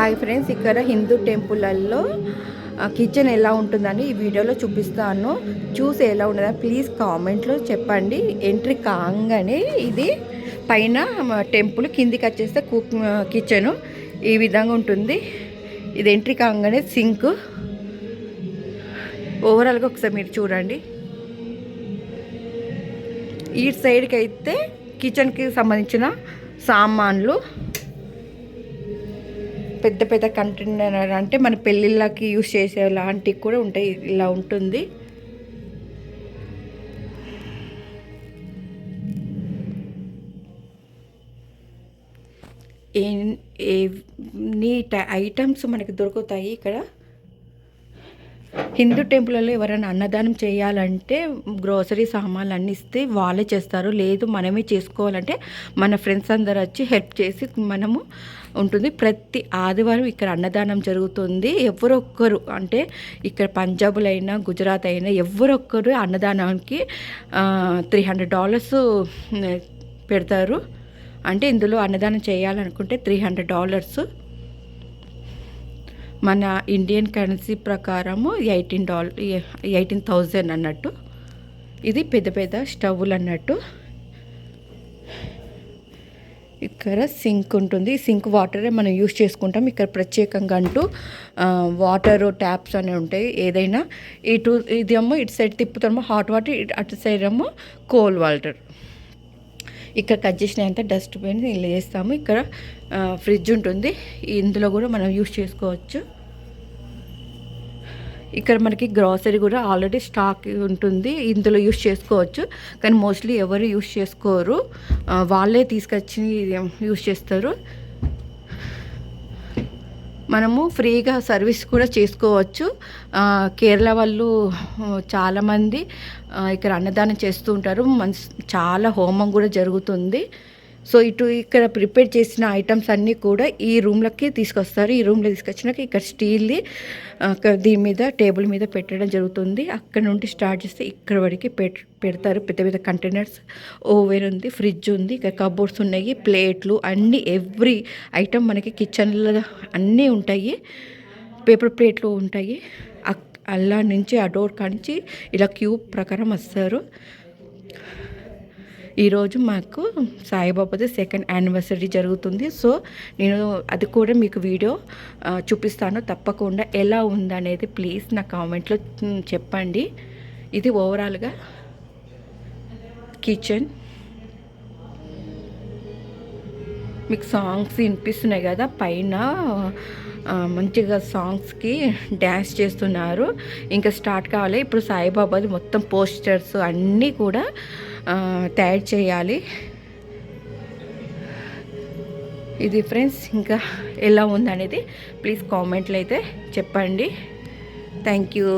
Hi friends ఇక్కడ హిందూ టెంపుల్లో kitchen ఎలా ఉంటుందని ఈ వీడియోలో చూపిస్తాను. చూసి ఎలా ఉండదని ప్లీజ్ కామెంట్లో చెప్పండి. ఎంట్రీ కాగానే ఇది పైన టెంపుల్ కిందికి వచ్చేస్తే కుక్ కిచెను. ఈ విధంగా ఉంటుంది. ఇది ఎంట్రీ కాగానే సింక్. ఓవరాల్గా ఒకసారి మీరు చూడండి. ఈ సైడ్కి అయితే కిచెన్కి సంబంధించిన సామాన్లు. పెద్ద పెద్ద కంటైనర్ అంటే మన పెళ్ళిళ్ళకి యూస్ చేసే లాంటివి కూడా ఉంటాయి. ఇలా ఉంటుంది. ఎన్ని ఐటమ్స్ మనకి దొరుకుతాయి ఇక్కడ? హిందూ టెంపుల్లో ఎవరైనా అన్నదానం చేయాలంటే గ్రోసరీ సామాన్లు అన్నీ ఇస్తే వాళ్ళే చేస్తారు. లేదు మనమే చేసుకోవాలంటే మన ఫ్రెండ్స్ అందరు వచ్చి హెల్ప్ చేసి మనము ఉంటుంది. ప్రతి ఆదివారం ఇక్కడ అన్నదానం జరుగుతుంది. ఎవరొక్కరు అంటే ఇక్కడ పంజాబులైనా గుజరాత్ అయినా ఎవరొక్కరు అన్నదానానికి త్రీ హండ్రెడ్ డాలర్స్ పెడతారు. అంటే ఇందులో అన్నదానం చేయాలనుకుంటే త్రీ హండ్రెడ్ డాలర్స్ మన ఇండియన్ కరెన్సీ ప్రకారము ఎయిటీన్ డాల్ ఎయిటీన్ థౌజండ్ అన్నట్టు. ఇది పెద్ద పెద్ద స్టవ్లు అన్నట్టు. ఇక్కడ సింక్ ఉంటుంది. సింక్ వాటరే మనం యూస్ చేసుకుంటాం. ఇక్కడ ప్రత్యేకంగా అంటూ వాటర్ ట్యాప్స్ అనేవి ఉంటాయి. ఏదైనా ఇటు ఇదేమో ఇటు సైడ్ తిప్పుతామో హాట్ వాటర్ అటు సైడ్ ఏమో కోల్డ్ వాటర్. ఇక్కడ కట్ చేసినంత డస్ట్బిన్ ఇలా చేస్తాము ఇక్కడ ఫ్రిడ్జ్ ఉంటుంది. ఇందులో కూడా మనం యూస్ చేసుకోవచ్చు. ఇక్కడ మనకి గ్రాసరీ కూడా ఆల్రెడీ స్టాక్ ఉంటుంది. ఇందులో యూస్ చేసుకోవచ్చు. కానీ మోస్ట్లీ ఎవరు యూస్ చేసుకోరు. వాళ్ళే తీసుకొచ్చి యూస్ చేస్తారు. మనము ఫ్రీగా సర్వీస్ కూడా చేసుకోవచ్చు. కేరళ వాళ్ళు చాలామంది ఇక్కడ అన్నదానం చేస్తూ ఉంటారు. మన చాలా హోమం కూడా జరుగుతుంది. సో ఇటు ఇక్కడ ప్రిపేర్ చేసిన ఐటమ్స్ అన్నీ కూడా ఈ రూమ్లకి తీసుకొస్తారు. ఈ రూమ్లో తీసుకొచ్చినాక ఇక్కడ స్టీల్ది దీని మీద టేబుల్ మీద పెట్టడం జరుగుతుంది. అక్కడ నుండి స్టార్ట్ చేస్తే ఇక్కడ వరకు పెడతారు. పెద్ద పెద్ద కంటైనర్స్ ఓవెన్ ఉంది ఫ్రిడ్జ్ ఉంది ఇక్కడ కబోర్డ్స్ ఉన్నాయి ప్లేట్లు అన్నీ ఎవ్రీ ఐటమ్ మనకి కిచెన్లో అన్నీ ఉంటాయి. పేపర్ ప్లేట్లు ఉంటాయి. అల్లా నుంచి ఆ డోర్ కానించి ఇలా క్యూబ్ ప్రకారం వస్తారు. ఈరోజు మాకు సాయిబాబాది సెకండ్ యానివర్సరీ జరుగుతుంది. సో నేను అది కూడా మీకు వీడియో చూపిస్తాను. తప్పకుండా ఎలా ఉందనేది ప్లీజ్ నా కామెంట్లో చెప్పండి. ఇది ఓవరాల్గా కిచెన్. మీకు సాంగ్స్ వినిపిస్తున్నాయి కదా పైన మంచిగా సాంగ్స్కి డ్యాన్స్ చేస్తున్నారు. ఇంకా స్టార్ట్ కావాలి. ఇప్పుడు సాయిబాబాది మొత్తం పోస్టర్స్ అన్నీ కూడా తయారు చేయాలి. ఇది ఫ్రెండ్స్ ఇంకా ఎలా ఉందనేది ప్లీజ్ కామెంట్లు అయితే చెప్పండి. Thank you